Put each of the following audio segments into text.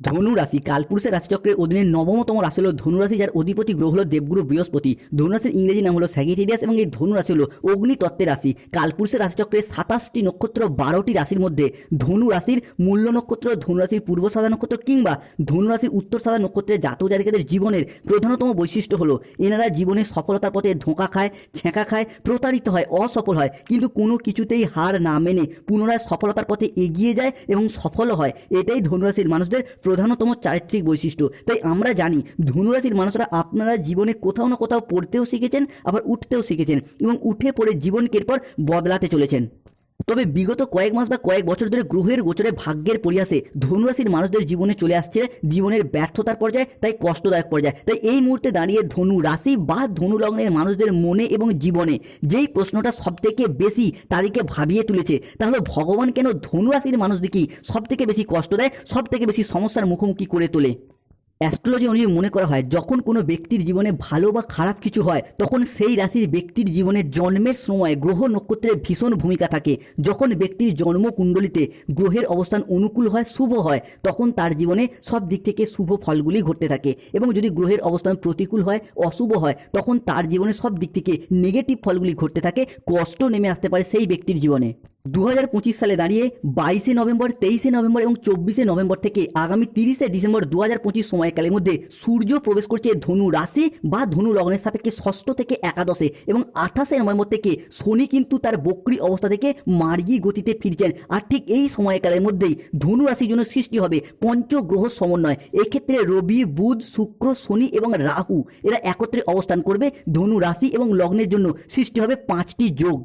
ধনু রাশি কালপুরুষের রাশিচক্রের অধীনে নবমতম রাশি হলো ধনু রাশি যার অধিপতি গ্রহ হলো দেবগুরু বৃহস্পতি। ধনু রাশির ইংরেজি নাম হলো স্যাগিটেরিয়াস এবং এই ধনু রাশি হলো অগ্নিতত্ত্বের রাশি। কালপুরুষের রাশিচক্রের সাতাশটি নক্ষত্র বারোটি রাশির মধ্যে ধনু রাশির মূল্য নক্ষত্র ধনু রাশির পূর্ব সাদা নক্ষত্র কিংবা ধনু রাশির উত্তর সাদা নক্ষত্রের জাতক জাতিকাদের জীবনের প্রধানতম বৈশিষ্ট্য হলো এনারা জীবনে সফলতার পথে ধোঁকা খায়, ছেঁকা খায়, প্রতারিত হয়, অসফল হয়। কিন্তু কোনো কিছুতেই হার না মেনে পুনরায় সফলতার পথে এগিয়ে যায় এবং সফল হয়। এটাই ধনুরাশির মানুষদের প্রধানতম চারিত্রিক বৈশিষ্ট্য। তাই আমরা জানি, ধনুরাশির মানুষরা আপনারা জীবনে কোথাও না কোথাও পড়তেও শিখেছেন, আবার উঠতেও শিখেছেন এবং উঠে পড়ে জীবনকে এরপর বদলাতে চলেছেন। তবে বিগত কয়েক মাস বা কয়েক বছর ধরে গ্রহের গোচরে ভাগ্যের পরিহাসে ধনুরাশির মানুষদের জীবনে চলে আসছে জীবনের ব্যর্থতার পর্যায়ে, তাই কষ্টদায়ক পর্যায়ে। তাই এই মুহূর্তে দাঁড়িয়ে ধনু রাশি বা ধনু লগ্নের মানুষদের মনে এবং জীবনে যেই প্রশ্নটা সবথেকে বেশি তাদেরকে ভাবিয়ে তুলেছে তাহলে ভগবান কেন ধনু রাশির মানুষদেরকেই সব থেকে বেশি কষ্ট দেয় সব থেকে বেশি সমস্যার মুখোমুখি করে তোলে? অ্যাস্ট্রোলজি অনুযায়ী মনে করা হয়, যখন কোনো ব্যক্তির জীবনে ভালো বা খারাপ কিছু হয়, তখন সেই রাশির ব্যক্তির জীবনে জন্মের সময় গ্রহ নক্ষত্রের ভীষণ ভূমিকা থাকে। যখন ব্যক্তির জন্মকুণ্ডলিতে গ্রহের অবস্থান অনুকূল হয়, শুভ হয়, তখন তার জীবনে সব দিক থেকে শুভ ফলগুলি ঘটতে থাকে এবং যদি গ্রহের অবস্থান প্রতিকূল হয়, অশুভ হয়, তখন তার জীবনে সব দিক থেকে নেগেটিভ ফলগুলি ঘটতে থাকে, কষ্ট নেমে আসতে পারে সেই ব্যক্তির জীবনে। দু হাজার পঁচিশ সালে দাঁড়িয়ে বাইশে নভেম্বর, তেইশে নভেম্বর এবং চব্বিশে নভেম্বর থেকে আগামী তিরিশে ডিসেম্বর দু হাজার পঁচিশ সময়কালের মধ্যে সূর্য প্রবেশ করছে ধনু রাশি বা ধনু লগ্নের সাপেক্ষে ষষ্ঠ থেকে একাদশে এবং আঠাশে নভেম্বর থেকে শনি কিন্তু তার বক্রি অবস্থা থেকে মার্গী গতিতে ফিরছেন। আর ঠিক এই সময়কালের মধ্যেই ধনু রাশির জন্য সৃষ্টি হবে পঞ্চগ্রহ সমন্বয়। এক্ষেত্রে রবি, বুধ, শুক্র, শনি এবং রাহু এরা একত্রে অবস্থান করবে ধনু রাশি এবং লগ্নের জন্য। সৃষ্টি হবে পাঁচটি যোগ।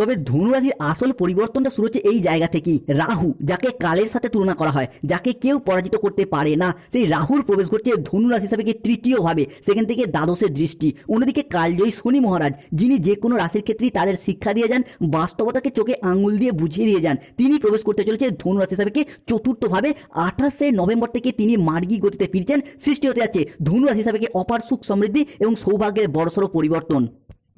তবে ধনুরাশির আসল পরিবর্তনটা শুরু হচ্ছে এই জায়গা থেকেই। রাহু, যাকে কালের সাথে তুলনা করা হয়, যাকে কেউ পরাজিত করতে পারে না। সেই রাহুর প্রবেশ ঘটছে ধনুরাশি হিসাবে কি তৃতীয়ভাবে, সেখান থেকে দ্বাদশের দৃষ্টি। অন্যদিকে কালজয়ী শনি মহারাজ, যিনি যে কোনো রাশির ক্ষেত্রেই তাদের শিক্ষা দিয়ে যান, বাস্তবতাকে চোখে আঙুল দিয়ে বুঝিয়ে দিয়ে যান, তিনি প্রবেশ করতে চলেছে ধনুরাশি হিসাবে কি চতুর্থভাবে, আঠাশে নভেম্বর থেকে তিনি মার্গী গতিতে ফিরছেন, সৃষ্টি হতে যাচ্ছে ধনুরাশি হিসাবে কি অপার সুখ সমৃদ্ধি এবং সৌভাগ্যের বড়সড় পরিবর্তন।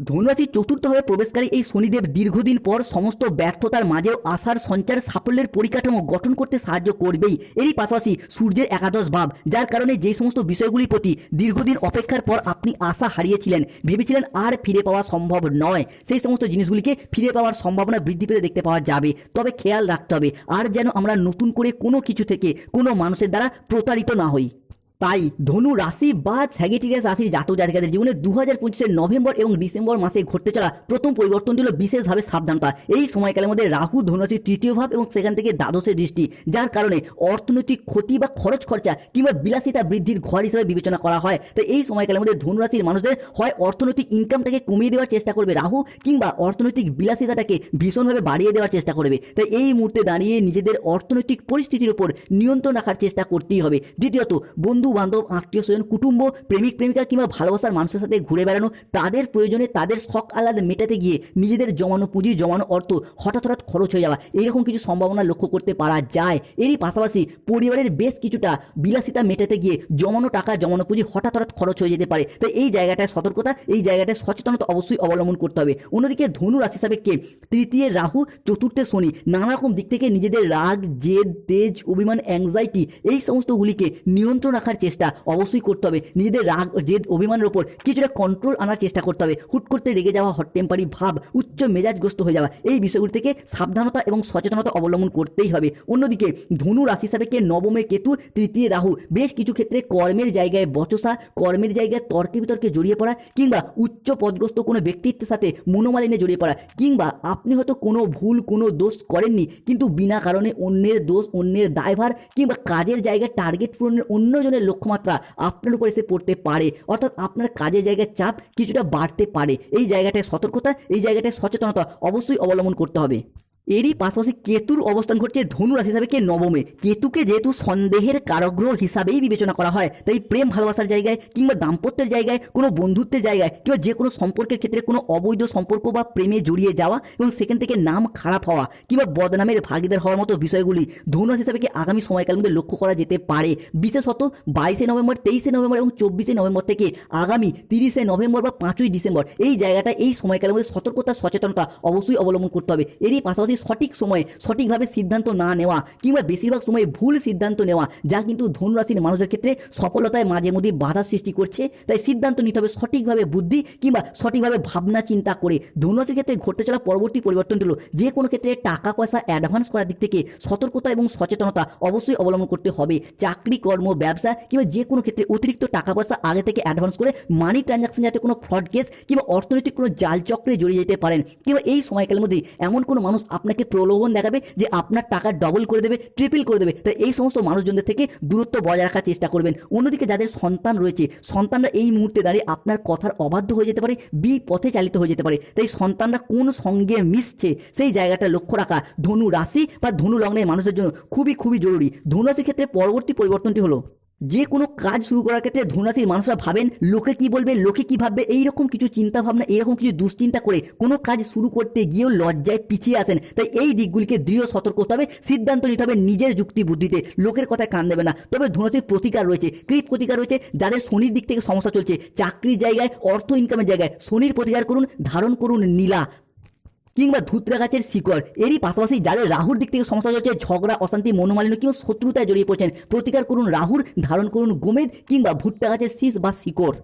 ধনুরাশির চতুর্থভাবে প্রবেশকারী এই শনিদেব দীর্ঘদিন পর সমস্ত ব্যর্থতার মাঝেও আশার সঞ্চার সাফল্যের পরিকাঠামো গঠন করতে সাহায্য করবেই। এরই পাশাপাশি সূর্যের একাদশ ভাব, যার কারণে যে সমস্ত বিষয়গুলির প্রতি দীর্ঘদিন অপেক্ষার পর আপনি আশা হারিয়েছিলেন, ভেবেছিলেন আর ফিরে পাওয়া সম্ভব নয়। সেই সমস্ত জিনিসগুলিকে ফিরে পাওয়ার সম্ভাবনা বৃদ্ধি পেতে দেখতে পাওয়া যাবে। তবে খেয়াল রাখতে হবে, আর যেন আমরা নতুন করে কোনো কিছু থেকে কোনো মানুষের দ্বারা প্রতারিত না হই। তাই ধনু রাশি বা স্যাগেটিরিয়াস রাশির জাতক জাতিকাদের জীবনে দু হাজার পঁচিশের নভেম্বর এবং ডিসেম্বর মাসে ঘটতে চলা প্রথম পরিবর্তনটি হলো বিশেষভাবে সাবধানতা। এই সময়কালের মধ্যে রাহু ধনুরাশির তৃতীয় ভাব এবং সেখান থেকে দ্বাদশের দৃষ্টি, যার কারণে অর্থনৈতিক ক্ষতি বা খরচ খরচা কিংবা বিলাসিতা বৃদ্ধির ঘর হিসেবে বিবেচনা করা হয়। তাই এই সময়কালের মধ্যে ধনুরাশির মানুষদের হয় অর্থনৈতিক ইনকামটাকে কমিয়ে দেওয়ার চেষ্টা করবে রাহু কিংবা অর্থনৈতিক বিলাসিতাটাকে ভীষণভাবে বাড়িয়ে দেওয়ার চেষ্টা করবে। তাই এই মুহূর্তে দাঁড়িয়ে নিজেদের অর্থনৈতিক পরিস্থিতির উপর নিয়ন্ত্রণ রাখার চেষ্টা করতেই হবে। দ্বিতীয়ত, বন্ধু বান্ধব আত্মীয় স্বজন কুটুম্ব, প্রেমিক, প্রেমিকা কিংবা ভালোবাসার মানুষের সাথে ঘুরে বেড়ানো, তাদের প্রয়োজনে তাদের শখ আহ্লাদ মেটাতে গিয়ে নিজেদের জমানো পুঁজি, জমানো অর্থ হঠাৎ হঠাৎ খরচ হয়ে যাওয়া এইরকম কিছু সম্ভাবনা লক্ষ্য করতে পারা যায়। এরই পাশাপাশি পরিবারের বেশ কিছুটা বিলাসিতা মেটাতে গিয়ে জমানো টাকা, জমানো পুঁজি হঠাৎ হঠাৎ খরচ হয়ে যেতে পারে। তাই এই জায়গাটায় সতর্কতা, এই জায়গাটায় সচেতনতা অবশ্যই অবলম্বন করতে হবে। অন্যদিকে ধনু রাশি কে তৃতীয় রাহু, চতুর্থে শনি নানা রকম দিক থেকে নিজেদের রাগ, জেদ, তেজ, অভিমান অ্যাংজাইটি এই সমস্তগুলিকে নিয়ন্ত্রণ রাখার চেষ্টা অবশ্যই করতে হবে। নিজেদের রাগ, জেদ, অভিমানের ওপর কিছুটা কন্ট্রোল আনার চেষ্টা করতে হবে। হুট করতে রেগে যাওয়া হট টেম্পারি ভাব, উচ্চ মেজাজগ্রস্ত হয়ে যাওয়া, এই বিষয়গুলি থেকে সাবধানতা এবং সচেতনতা অবলম্বন করতেই হবে। অন্যদিকে, ধনু রাশি কে নবমে কেতু, তৃতীয় রাহু, বেশ কিছু ক্ষেত্রে কর্মের জায়গায় বচসা, কর্মের জায়গায় তর্কে বিতর্কে জড়িয়ে পড়া কিংবা উচ্চ পদগ্রস্ত কোনো ব্যক্তিত্বের সাথে মনোমালিন্যে জড়িয়ে পড়া কিংবা আপনি হয়তো কোনো ভুল, কোনো দোষ করেননি, কিন্তু বিনা কারণে অন্যের দোষ, অন্যের দায়ভার কিংবা কাজের জায়গায় টার্গেট পূরণের অন্যজনের লক্ষ্যমাত্রা আপনার উপর এসে পড়তে পারে। অর্থাৎ আপনার কাজের জায়গায় চাপ কিছুটা বাড়তে পারে। এই জায়গাটায় সতর্কতা, এই জায়গাটায় সচেতনতা অবশ্যই অবলম্বন করতে হবে। এরই পাশাপাশি কেতুর অবস্থান ঘটছে ধনু রাশি হিসাবে কে নবমে। কেতুকে যেহেতু সন্দেহের কারগ্রহ হিসাবেই বিবেচনা করা হয়, তাই প্রেম, ভালোবাসার জায়গায় কিংবা দাম্পত্যের জায়গায়, কোনো বন্ধুত্বের জায়গায় কিংবা যে কোনো সম্পর্কের ক্ষেত্রে কোনো অবৈধ সম্পর্ক বা প্রেমে জড়িয়ে যাওয়া এবং সেখান থেকে নাম খারাপ হওয়া কিংবা বদনামের ভাগিদার হওয়ার মতো বিষয়গুলি ধনু রাশি হিসাবে আগামী সময়কালের মধ্যে লক্ষ্য করা যেতে পারে। বিশেষত বাইশে নভেম্বর, তেইশে নভেম্বর এবং চব্বিশে নভেম্বর থেকে আগামী তিরিশে নভেম্বর বা পাঁচই ডিসেম্বর এই জায়গাটা এই সময়কালের মধ্যে সতর্কতা, সচেতনতা অবশ্যই অবলম্বন করতে হবে। এরই পাশাপাশি ধনুরাশির সঠিক সময়ে, সঠিকভাবে সিদ্ধান্ত না নেওয়া কিংবা বেশিরভাগ সময় ভুল সিদ্ধান্ত নেওয়া, যা কিন্তু ধনুরাশির মানুষের ক্ষেত্রে সফলতায় মাঝে মধ্যে বাধা সৃষ্টি করছে, তাই সিদ্ধান্ত নিতে হবে সঠিকভাবে বুদ্ধি কিংবা সঠিকভাবে ভাবনা চিন্তা করে। ধনুরাশির ক্ষেত্রে ঘটতে চলা পরবর্তী পরিবর্তনটি হলো যে কোনো ক্ষেত্রে টাকা পয়সা অ্যাডভান্স করার দিক থেকে সতর্কতা এবং সচেতনতা অবশ্যই অবলম্বন করতে হবে। চাকরি, কর্ম, ব্যবসা কিংবা যে কোনো ক্ষেত্রে অতিরিক্ত টাকা পয়সা আগে থেকে অ্যাডভান্স করে মানি ট্রানজাকশন যাতে কোনো ফ্রড কেস কিংবা অর্থনৈতিক কোনো জাল চক্রে জড়িয়ে যেতে পারেন। কিংবা এই সময়কালের মধ্যে এমন কোনো মানুষ আপনাকে প্রলোভন দেখাবে যে আপনার টাকা ডবল করে দেবে ট্রিপল করে দেবে। তাই এই সমস্ত মানুষজনদের থেকে দূরত্ব বজায় রাখার চেষ্টা করবেন। অন্যদিকে যাদের সন্তান রয়েছে, সন্তানরা এই মুহূর্তে দাঁড়িয়ে আপনার কথার অবাধ্য হয়ে যেতে পারে বি পথে চালিত হয়ে যেতে পারে। তাই সন্তানরা কোন সঙ্গে মিশছে, সেই জায়গাটা লক্ষ্য রাখা ধনু রাশি বা ধনু লগ্নের মানুষের জন্য খুবই খুবই জরুরি। ধনু রাশির ক্ষেত্রে পরবর্তী পরিবর্তনটি হলো যে কোনো কাজ শুরু করার ক্ষেত্রে ধনুরাশির মানুষরা ভাবেন, লোকে কি বলবে, লোকে কি ভাববে, এইরকম কিছু চিন্তা ভাবনা এইরকম কিছু দুশ্চিন্তা করে কোনো কাজ শুরু করতে গিয়েও লজ্জায় পিছিয়ে আসেন। তাই এই দিকগুলিকে দৃঢ় সতর্ক হতে হবে, সিদ্ধান্ত নিতে হবে নিজের যুক্তি বুদ্ধিতে লোকের কথায় কান দেবে না। তবে ধনুরাশির প্রতিকার রয়েছে, কৃত প্রতিকার রয়েছে, যাদের শনির দিক থেকে সমস্যা চলছে। চাকরির জায়গায়, অর্থ ইনকামের জায়গায় শনির প্রতিকার করুন, ধারণ করুন নীলা। কিংবা ধুতরা গাছের শিকড়। এরই পাশাপাশি যাদের রাহুর দিক থেকে সমস্যা হচ্ছে ঝগড়া, অশান্তি, মনোমালিন্য কিংবা শত্রুতায় জড়িয়ে পড়ছেন, প্রতিকার করুন রাহুর, ধারণ করুন গোমেদ কিংবা ভুট্টা গাছের শীষ বা শিকড়।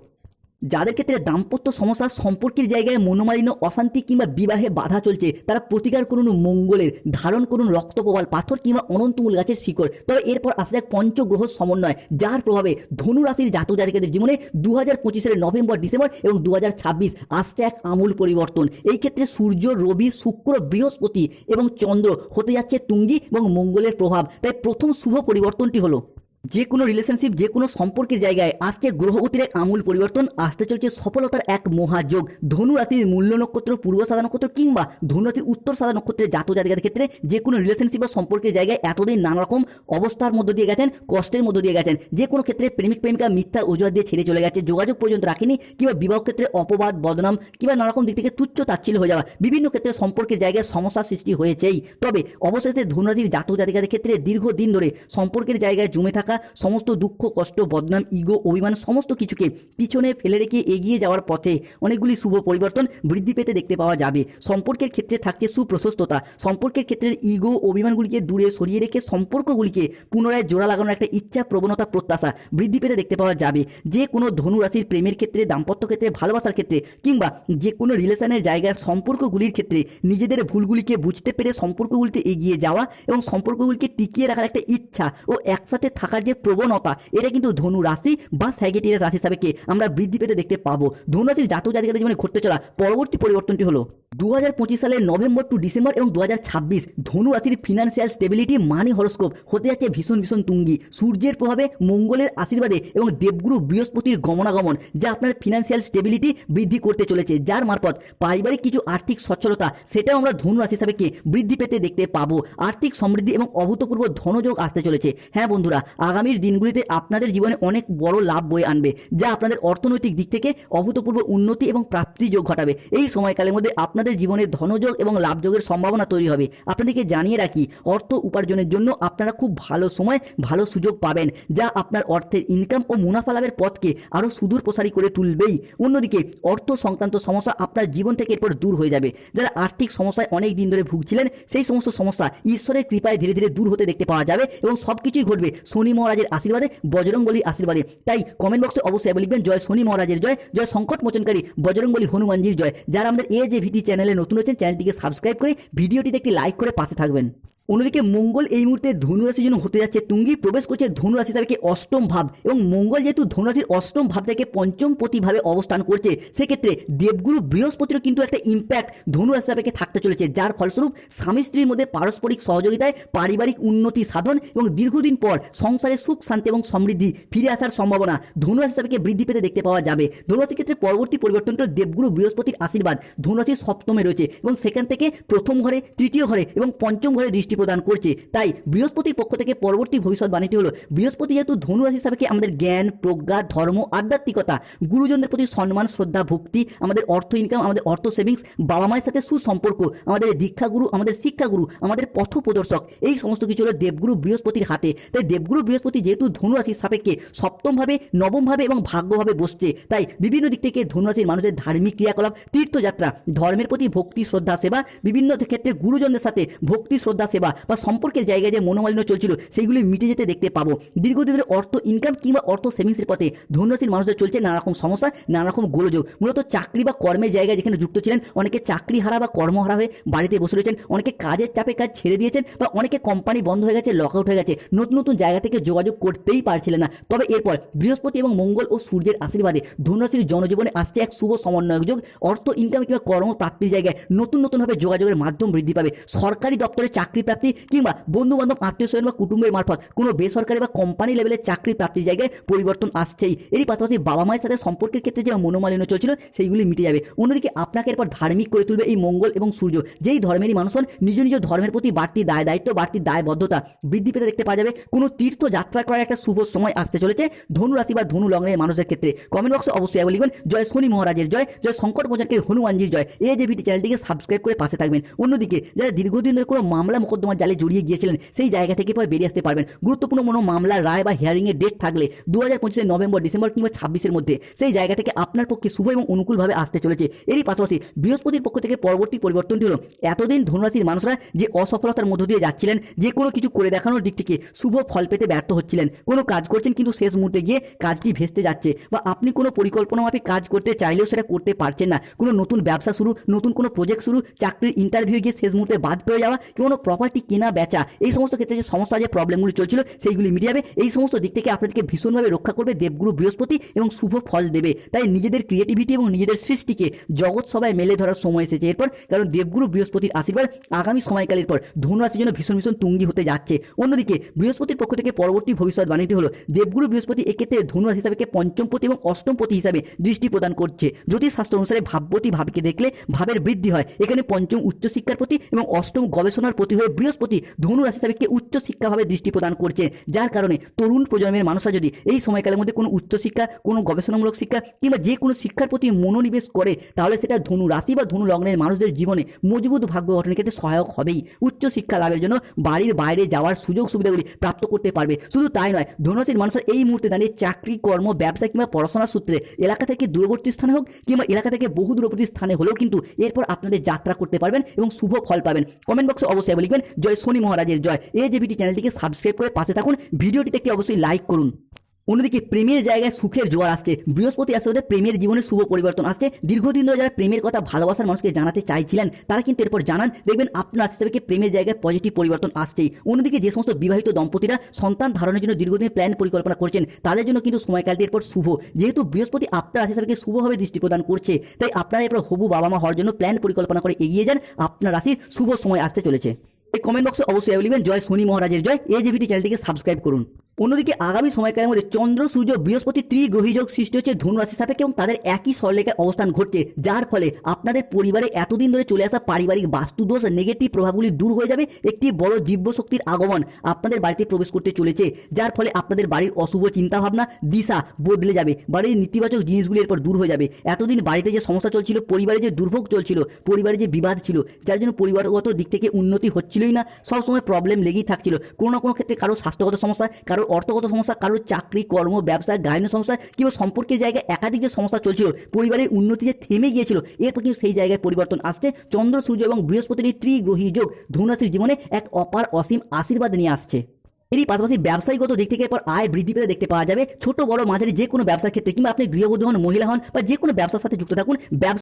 যাদের ক্ষেত্রে দাম্পত্য সমস্যা সম্পর্কের জায়গায় মনোমালিন্য, অশান্তি কিংবা বিবাহে বাধা চলছে, তারা প্রতিকার করুন মঙ্গলের, ধারণ করুন রক্তপ্রবাল, পাথর কিংবা অনন্তমূল গাছের শিকড়। তবে এরপর আসা যাক পঞ্চগ্রহ সমন্বয়, যার প্রভাবে ধনু রাশির জাতক জাতিকাদের জীবনে দু হাজার পঁচিশের নভেম্বর, ডিসেম্বর এবং দু হাজার ছাব্বিশ আসছে এক আমূল পরিবর্তন। এই ক্ষেত্রে সূর্য, রবি, শুক্র, বৃহস্পতি এবং চন্দ্র হতে যাচ্ছে তুঙ্গি এবং মঙ্গলের প্রভাব। তাই প্রথম শুভ পরিবর্তনটি হলো যে কোনো রিলেশনশিপ যে কোনো সম্পর্কের জায়গায় আসছে গ্রহগতির এক আমূল পরিবর্তন, আসতে চলছে সফলতার এক মহাযোগ। ধনু রাশির মূল্য নক্ষত্র, পূর্ব সাদা নক্ষত্র কিংবা ধনু রাশির উত্তর সাদা নক্ষত্রের জাত জাতিকাদের ক্ষেত্রে যে কোনো রিলেশনশিপ বা সম্পর্কের জায়গায় এতদিন নানা রকম অবস্থার মধ্য দিয়ে গেছেন, কষ্টের মধ্য দিয়ে গেছেন। যে কোনো ক্ষেত্রে প্রেমিক, প্রেমিকা মিথ্যা অজুহাত দিয়ে ছেড়ে চলে গেছে, যোগাযোগ পর্যন্ত রাখেনি কিংবা বিবাহ ক্ষেত্রে অপবাদ, বদনাম কিংবা নানা রকম দিক থেকে তুচ্ছ তাচ্ছিল্য হয়ে যাওয়া। বিভিন্ন ক্ষেত্রে সম্পর্কের জায়গায় সমস্যার সৃষ্টি হয়েছেই। তবে অবশেষে ধনুরাশির জাতক জাতিকাদের ক্ষেত্রে দীর্ঘদিন ধরে সম্পর্কের জায়গায় জমে থাকা সমস্ত দুঃখ, কষ্ট, বদনাম ইগো অভিমান, সমস্ত কিছুকে পিছনে ফেলে রেখে এগিয়ে যাওয়ার পথে অনেকগুলি শুভ পরিবর্তন বৃদ্ধি পেতে দেখতে পাওয়া যাবে। সম্পর্কের ক্ষেত্রে থাকছে সুপ্রশস্ততা। সম্পর্কের ক্ষেত্রে ইগো অভিমানগুলিকে দূরে সরিয়ে রেখে সম্পর্কগুলিকে পুনরায় জোড়া লাগানোর একটা ইচ্ছা প্রবণতা প্রত্যাশা বৃদ্ধি পেতে দেখতে পাওয়া যাবে। যে কোনো ধনু রাশির প্রেমের ক্ষেত্রে, দাম্পত্য ক্ষেত্রে, ভালোবাসার ক্ষেত্রে কিংবা যে কোনো রিলেশনের জায়গার সম্পর্কগুলির ক্ষেত্রে নিজেদের ভুলগুলিকে বুঝতে পেরে সম্পর্কগুলিতে এগিয়ে যাওয়া এবং সম্পর্কগুলিকে টিকিয়ে রাখার একটা ইচ্ছা ও একসাথে থাকার যে প্রবণতা, এটা কিন্তু ধনু রাশি বা স্যাগেটেরিয়াস রাশি হিসাবে আমরা বৃদ্ধি পেতে দেখতে পাবো। ধনু রাশির জাতক জাতিকাদের জীবনে ঘটতে চলা পরবর্তী পরিবর্তনটি হলো দু হাজার পঁচিশ সালের নভেম্বর টু ডিসেম্বর এবং দু হাজার ছাব্বিশ ধনু রাশির ফিনান্সিয়াল স্টেবিলিটি মানি হরস্কোপ হতে যাচ্ছে ভীষণ ভীষণ তুঙ্গি। সূর্যের প্রভাবে মঙ্গলের আশীর্বাদে এবং দেবগুরু বৃহস্পতির গমনাগমন যা আপনার ফিনান্সিয়াল স্টেবিলিটি বৃদ্ধি করতে চলেছে, যার মারফত পারিবারিক কিছু আর্থিক সচ্ছলতা সেটাও আমরা ধনু রাশি হিসাবে বৃদ্ধি পেতে দেখতে পাবো। আর্থিক সমৃদ্ধি এবং অভূতপূর্ব ধনযোগ আসতে চলেছে। হ্যাঁ বন্ধুরা, আগামীর দিনগুলিতে আপনাদের জীবনে অনেক বড় লাভ বয়ে আনবে, যা আপনাদের অর্থনৈতিক দিক থেকে অভূতপূর্ব উন্নতি এবং প্রাপ্তিযোগ ঘটাবে। এই সময়কালের মধ্যে আপনাদের জীবনে ধনযোগ এবং লাভযোগের সম্ভাবনা তৈরি হবে। আপনাদেরকে জানিয়ে রাখি, অর্থ উপার্জনের জন্য আপনারা খুব ভালো সময়, ভালো সুযোগ পাবেন, যা আপনার অর্থের ইনকাম ও মুনাফা লাভের পথকে আরও সুদূর প্রসারী করে তুলবেই। অন্যদিকে, অর্থ সংক্রান্ত সমস্যা আপনার জীবন থেকে এরপর দূর হয়ে যাবে। যারা আর্থিক সমস্যায় অনেক দিন ধরে ভুগছিলেন, সেই সমস্ত সমস্যা ঈশ্বরের কৃপায় ধীরে ধীরে দূর হতে দেখতে পাওয়া যাবে এবং সব কিছুই ঘটবে শনি মহারাজের আশীর্বাদে, বজরংবলীর আশীর্বাদে। তাই কমেন্ট বক্সে অবশ্যই লিখবেন, জয় শনি মহারাজের জয় জয় সংকট মোচনকারী বজরংবলী হনুমানজির জয়। যারা আমাদের এ যে ভিটি চ্যানেলে নতুন হচ্ছেন চ্যানেলটিকে সাবস্ক্রাইব করে ভিডিওটিতে একটি লাইক করে পাশে থাকবেন। অন্যদিকে মঙ্গল এই মুহূর্তে ধনুরাশির জন্য হতে যাচ্ছে। তুঙ্গি প্রবেশ করছে ধনুরাশি হিসাবে অষ্টম ভাব এবং মঙ্গল যেহেতু ধনুরাশির অষ্টম ভাব থেকে পঞ্চম প্রতিভাবে অবস্থান করছে, সেক্ষেত্রে দেবগুরু বৃহস্পতিরও কিন্তু একটা ইম্প্যাক্ট ধনুরাশি হিসাবে থাকতে চলেছে, যার ফলস্বরূপ স্বামী স্ত্রীর মধ্যে পারস্পরিক সহযোগিতায় পারিবারিক উন্নতি সাধন এবং দীর্ঘদিন পর সংসারে সুখ, শান্তি এবং সমৃদ্ধি ফিরে আসার সম্ভাবনা ধনুরাশি হিসাবে বৃদ্ধি পেতে দেখতে পাওয়া যাবে। ধনুরাশির ক্ষেত্রে পরবর্তী পরিবর্তনটা দেবগুরু বৃহস্পতির আশীর্বাদ ধনুরাশির সপ্তমে রয়েছে এবং সেখান থেকে প্রথম ঘরে, তৃতীয় ঘরে এবং পঞ্চম ঘরে দৃষ্টি প্রদান করছে। তাই বৃহস্পতির পক্ষ থেকে পরবর্তী ভবিষ্যৎবাণীটি হলো, বৃহস্পতি যেহেতু ধনু রাশি হিসাবে আমাদের জ্ঞান, প্রজ্ঞা, ধর্ম, আধ্যাত্মিকতা, গুরুজনদের প্রতি সম্মান, শ্রদ্ধা, ভক্তি, আমাদের অর্থ ইনকাম আমাদের অর্থ সেভিংস বাবা মায়ের সাথে সুসম্পর্ক, আমাদের দীক্ষাগুরু, আমাদের শিক্ষাগুরু, আমাদের পথ প্রদর্শক এই সমস্ত কিছু হলো দেবগুরু বৃহস্পতির হাতে। তাই দেবগুরু বৃহস্পতি যেহেতু ধনু রাশির সাপেক্ষে সপ্তমভাবে, নবমভাবে এবং ভাগ্যভাবে বসছে, তাই বিভিন্ন দিক থেকে ধনু রাশির মানুষের ধার্মিক ক্রিয়াকলাপ, তীর্থযাত্রা, ধর্মের প্রতি ভক্তি, শ্রদ্ধা, সেবা, বিভিন্ন ক্ষেত্রে গুরুজনদের সাথে ভক্তি, শ্রদ্ধা, সেবা বা সম্পর্কের জায়গায় যে মনোমালিন্য চলছিল, সেইগুলি মিটে যেতে দেখতে পাবো। দীর্ঘদিন ধরে অর্থ ইনকাম কিংবা অর্থ সেভিংসের পথে ধনুরাশির মানুষদের চলছে নানা রকম সমস্যা নানা রকম গোলযোগ। মূলত চাকরি বা কর্মের জায়গায় যেখানে যুক্ত ছিলেন, অনেকে চাকরি হারা বা কর্মহারা হয়ে বাড়িতে বসে রয়েছেন, অনেকে কাজের চাপে কাজ ছেড়ে দিয়েছেন বা অনেকে কোম্পানি বন্ধ হয়ে গেছে লক আউট হয়ে গেছে, নতুন নতুন জায়গা থেকে যোগাযোগ করতেই পারছিলেন না। তবে এরপর বৃহস্পতি এবং মঙ্গল ও সূর্যের আশীর্বাদে ধনুরাশির জনজীবনে আসছে এক শুভ সমন্বয়ক যোগ। অর্থ ইনকাম কিংবা কর্মপ্রাপ্তির জায়গায় নতুন নতুনভাবে যোগাযোগের মাধ্যম বৃদ্ধি পাবে। সরকারি দপ্তরে চাকরি প্রাপ্তি কিংবা বন্ধু বান্ধব আত্মীয় স্বজন বা কুটুম্বের মারফত কোনো বেসরকারি বা কোম্পানি লেভেলের চাকরি প্রাপ্তির জায়গায় পরিবর্তন আসছেই। এরই পাশাপাশি বাবা মায়ের সাথে সম্পর্কের ক্ষেত্রে যে মনোমালিন্য চলছিল, সেইগুলি মিটে যাবে। অন্যদিকে আপনাকে এরপর ধার্মিক করে তুলবে এই মঙ্গল এবং সূর্য। যেই ধর্মেরই মানুষ হন, নিজ নিজ ধর্মের প্রতি বাড়তি দায় দায়িত্ব, বাড়তি দায়বদ্ধতা বৃদ্ধি পেতে দেখতে পাওয়া যাবে। কোনো তীর্থ যাত্রা করার একটা শুভ সময় আসতে চলেছে ধনু রাশি বা ধনু লগ্নের মানুষদের ক্ষেত্রে। কমেন্ট বক্সে অবশ্যই আবার লিখবেন জয় শনি মহারাজের জয় জয় শঙ্কর মোজানকে হনুমানজির জয়। এই যে ভিডি চ্যানেলটিকে সাবস্ক্রাইব করে পাশে থাকবেন। অন্যদিকে, যারা দীর্ঘদিন ধরে কোনো মামলা মোকদ্দমার জালে জড়িয়ে গিয়েছিলেন, সেই জায়গা থেকে পরে বেরিয়ে আসতে পারবেন। গুরুত্বপূর্ণ কোনো মামলা, রায় বা হিয়ারিংয়ের ডেট থাকলে দু হাজার পঁচিশের নভেম্বর, ডিসেম্বর কিংবা ছাব্বিশের মধ্যে সেই জায়গা থেকে আপনার পক্ষে শুভ এবং অনুকূলভাবে আসতে চলেছে। এরই পাশাপাশি বৃহস্পতির পক্ষ থেকে পরবর্তী পরিবর্তনটি হল, এতদিন ধনুরাশির মানুষরা যে অসফলতার মধ্য দিয়ে যাচ্ছিলেন, যে কোনো কিছু করে দেখানোর দিক থেকে শুভ ফল পেতে ব্যর্থ হচ্ছিলেন। কোনো কাজ করছেন কিন্তু শেষ মুহূর্তে গিয়ে কাজটি ভেস্তে যাচ্ছে বা আপনি কোনো পরিকল্পনা মাফিক কাজ করতে চাইলেও সেটা করতে পারছেন না। কোনো নতুন ব্যবসা শুরু, নতুন কোনো প্রজেক্ট শুরু, চাকরির ইন্টারভিউ গিয়ে শেষ মুহূর্তে বাদ পেয়ে যাওয়া, কোনো প্রপার্টি কেনা বেচা, এই সমস্ত ক্ষেত্রে যে সমস্যা যে প্রবলেমগুলি চলছিল সেইগুলি মিটে যাবে এই সমস্ত দিক থেকে আপনাদেরকে ভীষণভাবে রক্ষা করবে দেবগুরু বৃহস্পতি এবং শুভ ফল দেবে। তাই নিজেদের ক্রিয়েটিভিটি এবং নিজেদের সৃষ্টিকে জগৎ সবাই মেলে ধরার সময় এসেছে এরপর, কারণ দেবগুরু বৃহস্পতির আশীর্বাদ আগামী সময়কালের পর ধনু রাশির জন্য ভীষণ ভীষণ তুঙ্গি হতে যাচ্ছে। অন্যদিকে বৃহস্পতির পক্ষ থেকে পরবর্তী ভবিষ্যৎবাণীটি হলো, দেবগুরু বৃহস্পতি এক্ষেত্রে ধনু রাশি হিসাবে পঞ্চমপতি এবং অষ্টমপতি হিসাবে দৃষ্টি প্রদান করছে। জ্যোতিষশাস্ত্র অনুসারে ভাবপতি ভাবকে দেখলে ভাবের বৃদ্ধি হয়। এখানে পঞ্চম উচ্চশিক্ষার প্রতি এবং অষ্টম গবেষণার প্রতি হয়ে বৃহস্পতি ধনু রাশি হিসাবে উচ্চশিক্ষাভাবে দৃষ্টি প্রদান করছে, যার কারণে তরুণ প্রজন্মের মানুষরা যদি এই সময়কালের মধ্যে কোনো উচ্চশিক্ষা কোনো গবেষণামূলক শিক্ষা কিংবা যে কোনো শিক্ষার প্রতি মনোনিবেশ করে, তাহলে সেটা ধনু রাশি বা ধনু লগ্নের মানুষদের জীবনে মজবুত ভাগ্য গঠনের ক্ষেত্রে সহায়ক হবেই। উচ্চশিক্ষা লাভের জন্য বাড়ির বাইরে যাওয়ার সুযোগ সুবিধাগুলি প্রাপ্ত করতে পারবে। শুধু তাই নয়, ধনুরাশির মানুষের এই মুহূর্তে দাঁড়িয়ে চাকরি, কর্ম, ব্যবসা কিংবা পড়াশোনার সূত্রে এলাকা থেকে দূরবর্তী স্থানে হোক কিংবা এলাকা থেকে বহু দূরবর্তী স্থানে হলেও কিন্তু এরপর আপনাদের যাত্রা করতে পারবেন এবং শুভ ফল পাবেন। কমেন্ট বক্সে অবশ্যই লিখবেন জয় শনি মহারাজের জয়। এই যে ভিটি চ্যানেলটিকে সাবস্ক্রাইব করে পাশে থাকুন। ভিডিওটিতে একটি অবশ্যই লাইক করুন। অন্যদিকে প্রেমের জায়গায় সুখের জোয়ার আসছে। বৃহস্পতি ওদের প্রেমের জীবনে শুভ পরিবর্তন আসছে। দীর্ঘদিন ধরে যারা প্রেমের কথা ভালোবাসার মানুষকে জানাতে চাইছিলেন, তারা কিন্তু এরপর জানান, দেখবেন আপনার হিসেবে প্রেমের জায়গায় পজিটিভ পরিবর্তন আসছেই। অন্যদিকে যে সমস্ত বিবাহিত দম্পতিরা সন্তান ধারণের জন্য দীর্ঘদিন প্ল্যান পরিকল্পনা করছেন, তাদের জন্য কিন্তু সময়কালটি এরপর শুভ। যেহেতু বৃহস্পতি আপনার হিসাবে শুভভাবে দৃষ্টি প্রদান করছে, তাই আপনারা এরপর হবু বাবা মা হওয়ার জন্য প্ল্যান পরিকল্পনা করে এগিয়ে যান। আপনার রাশির শুভ সময় আসতে চলেছে। কমেন্ট বক্সে অবশ্যই লিখবেন জয় সোনি মহারাজের জয় এই যে ভিডিও চ্যানেলটিকে সাবস্ক্রাইব করুন। অন্যদিকে আগামী সময়কালের মধ্যে চন্দ্র, সূর্য, বৃহস্পতি ত্রিগ্রহী যোগ সৃষ্টি হচ্ছে ধনুরাশি সাপেক্ষে এবং তাদের একই সরলেখায় অবস্থান ঘটছে, যার ফলে আপনাদের পরিবারে এতদিন ধরে চলে আসা পারিবারিক বাস্তুদোষ নেগেটিভ প্রভাবগুলি দূর হয়ে যাবে, একটি বড় দিব্য শক্তির আগমন আপনাদের বাড়িতে প্রবেশ করতে চলেছে, যার ফলে আপনাদের বাড়ির অশুভ চিন্তাভাবনা, দিশা বদলে যাবে, বাড়ির নেতিবাচক জিনিসগুলি এরপর দূর হয়ে যাবে। এতদিন বাড়িতে যে সমস্যা চলছিল, পরিবারে যে দুর্ভোগ চলছিল, পরিবারে যে বিবাদ ছিল, যার জন্য পরিবারগত দিক থেকে উন্নতি হচ্ছিলই না, সবসময় প্রবলেম লেগেই থাকছিল। কোনো না কোনো ক্ষেত্রে কারও স্বাস্থ্যগত সমস্যা কারোর অর্থগত সমস্যা, কারোর চাকরি, কর্ম, ব্যবসা গায়নের সমস্যা কিংবা সম্পর্কের জায়গায় একাধিক যে সমস্যা চলছিল, পরিবারের উন্নতি যে থেমে গিয়েছিল, এরপর কিন্তু সেই জায়গায় পরিবর্তন আসছে। চন্দ্র, সূর্য এবং বৃহস্পতির ত্রিগ্রহী যোগ ধনুরাশির জীবনে এক অপার অসীম আশীর্বাদ নিয়ে আসছে। এরই পাশাপাশি ব্যবসায়ীগত দিক থেকে এরপর আয় বৃদ্ধি পেতে দেখতে পাওয়া যাবে। ছোট, বড়, মাঝারি যে কোনো ব্যবসার ক্ষেত্রে কিংবা আপনি গৃহবধূ হন, মহিলা হন বা যে কোনো ব্যবসার সাথে যুক্ত থাকুন, ব্যবসা